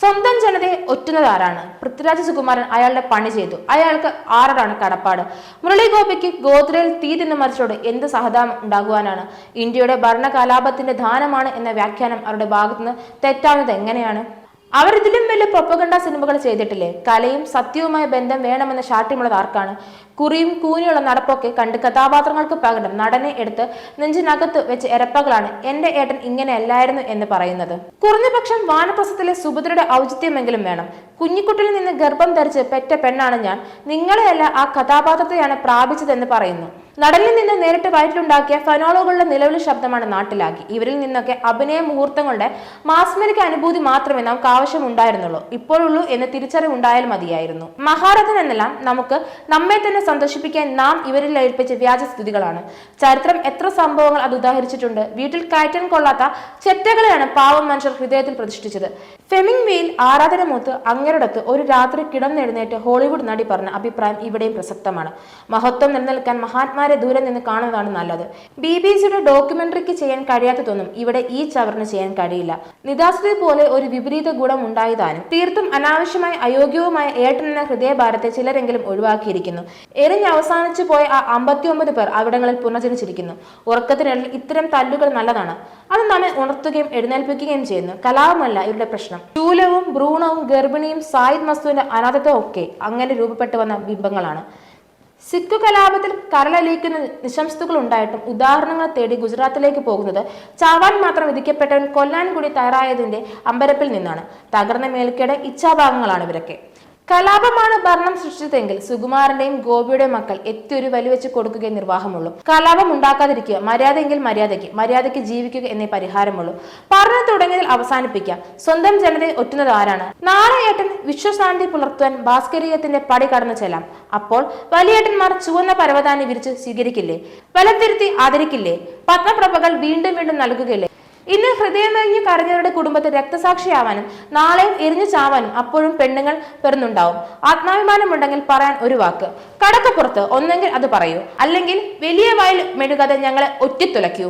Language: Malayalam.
സ്വന്തം ജനതയെ ഒറ്റുന്നത് ആരാണ് പൃഥ്വിരാജ് സുകുമാരൻ അയാളുടെ പണി ചെയ്തു. അയാൾക്ക് ആരോടാണ് കടപ്പാട്. മുരളി ഗോപിക്ക് ഗോത്രയിൽ തീ തിന്നു മറിച്ചോട് എന്ത് സഹതാം ഉണ്ടാകുവാനാണ്? ഇന്ത്യയുടെ ഭരണകലാപത്തിന്റെ ദാനമാണ് എന്ന വ്യാഖ്യാനം അവരുടെ ഭാഗത്തുനിന്ന് തെറ്റാവുന്നത് എങ്ങനെയാണ്? അവരിതിലും വലിയ പ്രൊപ്പഗണ്ട സിനിമകൾ ചെയ്തിട്ടില്ലേ? കലയും സത്യവുമായ ബന്ധം വേണമെന്ന് ശാഠ്യമുള്ളത് ആർക്കാണ്? കുറിയും കൂനിയുള്ള നടപ്പൊക്കെ കണ്ട് കഥാപാത്രങ്ങൾക്ക് പകരം നടനെ എടുത്ത് നെഞ്ചിനകത്ത് വെച്ച് എരപ്പകളാണ് എന്റെ ഏട്ടൻ ഇങ്ങനെയല്ലായിരുന്നു എന്ന് പറയുന്നത്. കുറഞ്ഞപക്ഷം വാനപ്രസത്തിലെ സുഭദ്രയുടെ ഔചിത്യമെങ്കിലും വേണം. കുഞ്ഞിക്കുട്ടിയിൽ നിന്ന് ഗർഭം ധരിച്ച് പെറ്റ പെണ്ണാണ് ഞാൻ. നിങ്ങളെയല്ല ആ കഥാപാത്രത്തെയാണ് പ്രാപിച്ചതെന്ന് പറയുന്നു. നടനിൽ നിന്ന് നേരിട്ട് വയറ്റിലുണ്ടാക്കിയ ഫനോളുകളുടെ നിലവിളി ശബ്ദമാണ് നാട്ടിലാക്കി ഇവരിൽ നിന്നൊക്കെ അഭിനയ മുഹൂർത്തങ്ങളുടെ മാസ്മരിക അനുഭൂതി മാത്രമേ നമുക്ക് ആവശ്യമുണ്ടായിരുന്നുള്ളൂ. ഇപ്പോഴുള്ളൂ എന്ന് തിരിച്ചറിവുണ്ടായാൽ മതിയായിരുന്നു. മഹാരഥൻ എന്നെല്ലാം നമുക്ക് നമ്മെ തന്നെ സന്തോഷിപ്പിക്കാൻ നാം ഇവരിൽ ഏൽപ്പിച്ച വ്യാജ സ്തുതികളാണ്. ചരിത്രം എത്ര സംഭവങ്ങൾ അത് ഉദാഹരിച്ചിട്ടുണ്ട്. വീട്ടിൽ കയറ്റാൻ കൊള്ളാത്ത ചെറ്റകളെയാണ് പാവം മനുഷ്യർ ഹൃദയത്തിൽ പ്രതിഷ്ഠിച്ചത്. ഫെമിംഗ് വെയിൽ ആരാധനമൂത്ത് അങ്ങരടത്ത് ഒരു രാത്രി കിടന്നെഴുന്നേറ്റ് ഹോളിവുഡ് നടി പറഞ്ഞ അഭിപ്രായം ഇവിടെയും പ്രസക്തമാണ്. മഹത്വം നിലനിൽക്കാൻ മഹാത്മാരെ ദൂരെ നിന്ന് കാണുന്നതാണ് നല്ലത്. ബി ബി സിയുടെ ഡോക്യുമെന്ററിക്ക് ചെയ്യാൻ കഴിയാത്തതൊന്നും ഇവിടെ ഈ ചവറിന് ചെയ്യാൻ കഴിയില്ല. നിദാസത്തെ പോലെ ഒരു വിപരീത ഗുണം ഉണ്ടായതാനും തീർത്തും അനാവശ്യമായ അയോഗ്യവുമായ ഏട്ടൻ എന്ന ഹൃദയഭാരത്തെ ചിലരെങ്കിലും ഒഴിവാക്കിയിരിക്കുന്നു. എറിഞ്ഞ് അവസാനിച്ചു പോയ ആ അമ്പത്തിയൊമ്പത് പേർ അവിടങ്ങളിൽ പുനർജനിച്ചിരിക്കുന്നു. ഉറക്കത്തിനിടയിൽ ഇത്തരം തല്ലുകൾ നല്ലതാണ്. അത് നമ്മെ ഉണർത്തുകയും എഴുന്നേൽപ്പിക്കുകയും ചെയ്യുന്നു. കലാവുമല്ല ഇവരുടെ പ്രശ്നം. ശൂലവും ഭ്രൂണവും ഗർഭിണിയും സായിദ് മസ്തുവിന്റെ അനാഥത്വം ഒക്കെ അങ്ങനെ രൂപപ്പെട്ടു വന്ന ബിംബങ്ങളാണ്. സിഖ് കലാപത്തിൽ കരളലിയിക്കുന്ന നിശംസ്തുക്കൾ ഉണ്ടായിട്ടും ഉദാഹരണങ്ങൾ തേടി ഗുജറാത്തിലേക്ക് പോകുന്നത് ചാവാൻ മാത്രം വിധിക്കപ്പെട്ടവൻ കൊല്ലാൻ കൂടി തയ്യാറായതിന്റെ അമ്പരപ്പിൽ നിന്നാണ്. തകർന്ന മേൽക്കയുടെ ഇച്ഛാഭാഗങ്ങളാണ് ഇവരൊക്കെ. കലാപമാണ് ഭരണം സൃഷ്ടിച്ചതെങ്കിൽ സുകുമാരന്റെയും ഗോപിയുടെയും മക്കൾ എത്തിയൊരു വലിവെച്ച് കൊടുക്കുകയും നിർവാഹമുള്ളൂ. കലാപം ഉണ്ടാക്കാതിരിക്കുക മര്യാദയെങ്കിൽ മര്യാദയ്ക്ക് മര്യാദയ്ക്ക് ജീവിക്കുക എന്നേ പരിഹാരമുള്ളൂ. പറഞ്ഞു തുടങ്ങിയതിൽ അവസാനിപ്പിക്കാം. സ്വന്തം ജനതയെ ഒറ്റുന്നത് ആരാണ്? നാളെ വിശ്വശാന്തി പുലർത്തുവാൻ ഭാസ്കരീയത്തിന്റെ പടി കടന്നു ചെല്ലാം. അപ്പോൾ വലിയേട്ടന്മാർ ചുവന്ന പരവതാനി വിരിച്ച് സ്വീകരിക്കില്ലേ? വലത്തിരുത്തി ആദരിക്കില്ലേ? പത്മപ്രഭകൾ വീണ്ടും വീണ്ടും നൽകുകയില്ലേ? ഇന്ന് നിറഞ്ഞു കരഞ്ഞവരുടെ കുടുംബത്തിൽ രക്തസാക്ഷിയാവാനും നാളെയും എരിഞ്ഞു ചാവാനും അപ്പോഴും പെണ്ണുങ്ങൾ പെറുന്നുണ്ടാവും ആത്മാഭിമാനമുണ്ടെങ്കിൽ പറയാൻ ഒരു വാക്ക്. കടക്കപ്പുറത്ത് ഒന്നെങ്കിൽ അത് പറയൂ. അല്ലെങ്കിൽ വലിയ വയൽ മെഴുകാതെ ഞങ്ങളെ ഒറ്റിത്തുലയ്ക്കൂ.